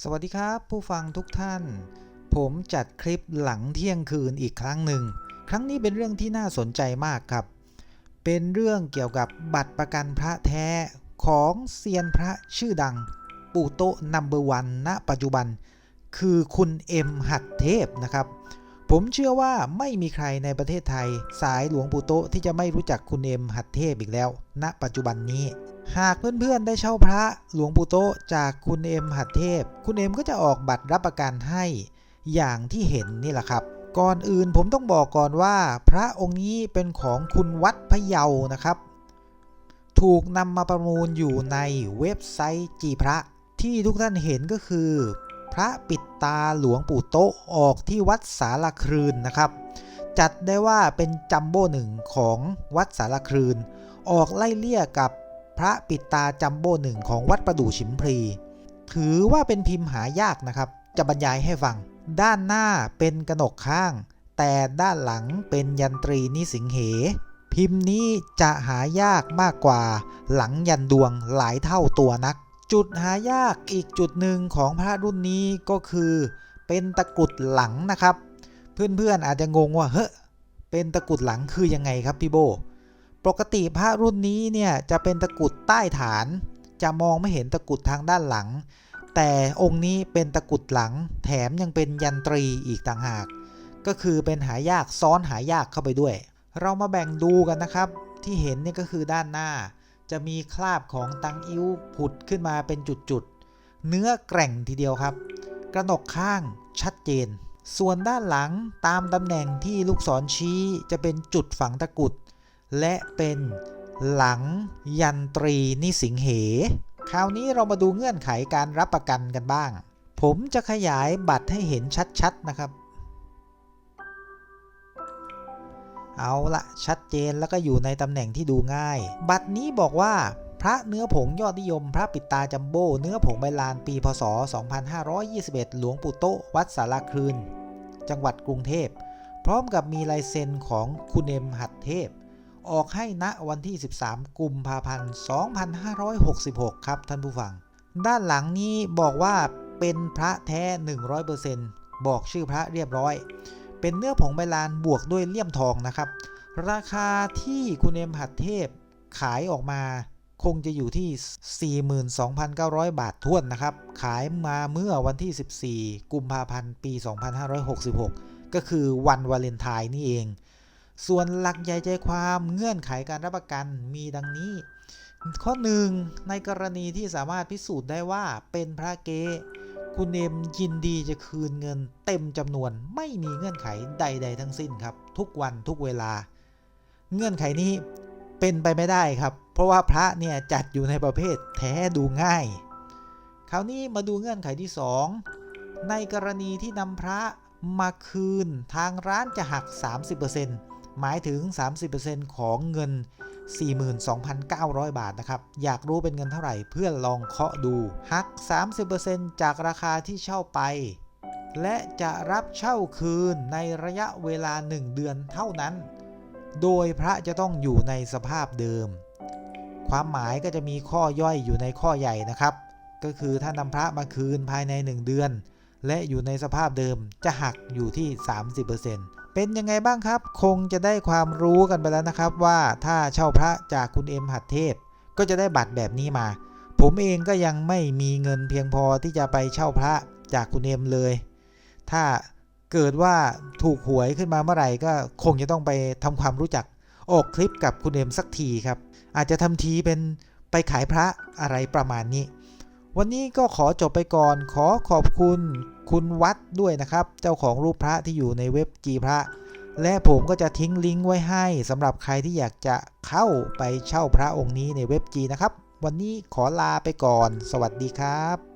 สวัสดีครับผู้ฟังทุกท่าน ผมจัดคลิปหลังเที่ยงคืนอีกครั้งหนึ่ง ครั้งนี้เป็นเรื่องที่น่าสนใจมากครับ เป็นเรื่องเกี่ยวกับบัตรประกันพระแท้ของเซียนพระชื่อดัง ปู่โตนัมเบอร์วันณปัจจุบัน คือคุณเอ็มหัดเทพนะครับ ผมเชื่อว่าไม่มีใครในประเทศไทย สายหลวงปู่โตะที่จะไม่รู้จักคุณเอ็มหัดเทพอีกแล้ว ณ ปัจจุบันนี้ หากเพื่อนๆได้เช่าพระหลวงปู่โตะจากคุณเอ็มหัดเทพ คุณเอ็มก็จะออกบัตรรับประกันให้อย่างที่เห็นนี่แหละครับ ก่อนอื่นผมต้องบอกก่อนว่า พระองค์นี้เป็นของคุณวัดพะเยานะครับ ถูกนำมาประมูลอยู่ในเว็บไซต์จีพระที่ทุกท่านเห็นก็คือ พระปิดตาหลวงปู่โตะออกที่วัดสารครืนนะครับ จัดได้ว่าเป็นจัมโบ้หนึ่งของวัดสารครืน ออกไล่เลี่ยกับพระปิดตาจัมโบ้หนึ่งของวัดประดู่ฉิมพลี ถือว่าเป็นพิมพ์หายากนะครับ จะบรรยายให้ฟัง ด้านหน้าเป็นกระหนกข้าง แต่ด้านหลังเป็นยันตรีนิสิงเห พิมพ์นี้จะหายากมากกว่าหลังยันดวงหลายเท่าตัวนัก จุดหายากอีกจุดหนึ่งของพระรุ่นนี้ก็คือเป็นตะกรุดหลังนะครับ เพื่อนๆอาจจะงงว่าเฮ้เป็นตะกรุดหลังคือยังไงครับพี่โบ ปกติพระรุ่นนี้เนี่ยจะเป็นตะกรุดใต้ฐาน จะมองไม่เห็นตะกรุดทางด้านหลัง แต่องค์นี้เป็นตะกรุดหลัง แถมยังเป็นยันตรีอีกต่างหาก ก็คือเป็นหายากซ้อนหายากเข้าไปด้วย เรามาแบ่งดูกันนะครับ ที่เห็นนี่ก็คือด้านหน้า จะมีคราบของตังอิ้วผุดขึ้นมาเป็นจุดๆ เนื้อแกร่งทีเดียวครับ กระหนกข้างชัดเจน ส่วนด้านหลังตามตำแหน่งที่ลูกศรชี้จะเป็นจุดฝังตะกุด และเป็นหลังยันตรีนิสิงเห คราวนี้เรามาดูเงื่อนไขการรับประกันกันบ้าง ผมจะขยายบัตรให้เห็นชัดๆนะครับ เอาละชัดเจนแล้วก็อยู่ในตำแหน่งที่ดูง่าย บัตรนี้บอกว่าพระเนื้อผงยอดนิยม พระปิดตาจัมโบ้เนื้อผงใบลานปีพศ 2521 หลวงปู่โตวัดสารคลืน จังหวัดกรุงเทพ พร้อมกับมีลายเซ็นของคุณเอมหัดเทพ ออกให้ณวันที่ 13 กุมภาพันธ์ 2566 ครับท่านผู้ฟัง ด้านหลังนี้บอกว่าเป็นพระแท้ 100%บอกชื่อพระเรียบร้อย เป็นเนื้อผงใบลานบวกด้วยเลี่ยมทองนะครับ ราคาที่คุณเอ็มหัดเทพขายออกมาคงจะอยู่ที่ 42,900 บาทท้วนนะครับ ขายมาเมื่อวันที่ 14 กุมภาพันธ์ ปี 2566 ก็คือวันวาเลนไทน์นี่เอง ส่วนหลักใหญ่ใจความเงื่อนไขการรับประกันมีดังนี้ ข้อ 1 ในกรณีที่สามารถพิสูจน์ได้ว่าเป็นพระเก คุณเอมยินดีจะคืนเงินเต็มจำนวนไม่มีเงื่อนไขใด ๆ ทั้งสิ้นครับ ทุกวันทุกเวลา เงื่อนไขนี้เป็นไปไม่ได้ครับ เพราะว่าพระเนี่ยจัดอยู่ในประเภทแท้ดูง่าย คราวนี้มาดูเงื่อนไขที่ 2 ในกรณีที่นำพระมาคืนทางร้านจะหัก 30%หมายถึง 30%ของเงิน 42,900 บาทนะครับ อยากรู้เป็นเงินเท่าไหร่เพื่อลองเคาะดูหัก 30%จากราคาที่เช่าไป และจะรับเช่าคืนในระยะเวลา 1 เดือนเท่านั้น โดยพระจะต้องอยู่ในสภาพเดิม ความหมายก็จะมีข้อย่อยอยู่ในข้อใหญ่นะครับ ก็คือถ้านำพระมาคืนภายใน 1 เดือน และอยู่ในสภาพเดิมจะหักอยู่ที่ 30% เป็นยังไงบ้างครับ คงจะได้ความรู้กันไปแล้วนะครับว่าถ้าเช่าพระจากคุณเอ็มหัดเทพ ก็จะได้บัตรแบบนี้มา ผมเองก็ยังไม่มีเงินเพียงพอที่จะไปเช่าพระจากคุณเอ็มเลย ถ้าเกิดว่าถูกหวยขึ้นมาเมื่อไหร่ก็คงจะต้องไปทำความรู้จักออกคลิปกับคุณเอ็มสักทีครับ อาจจะทำทีเป็นไปขายพระอะไรประมาณนี้ วันนี้ก็ขอจบไปก่อนขอขอบคุณ คุณวัดด้วยนะครับ เจ้าของรูปพระที่อยู่ในเว็บจีพระ และผมก็จะทิ้งลิงก์ไว้ให้สำหรับใครที่อยากจะเข้าไปเช่าพระองค์นี้ในเว็บจีนะครับ วันนี้ขอลาไปก่อน สวัสดีครับ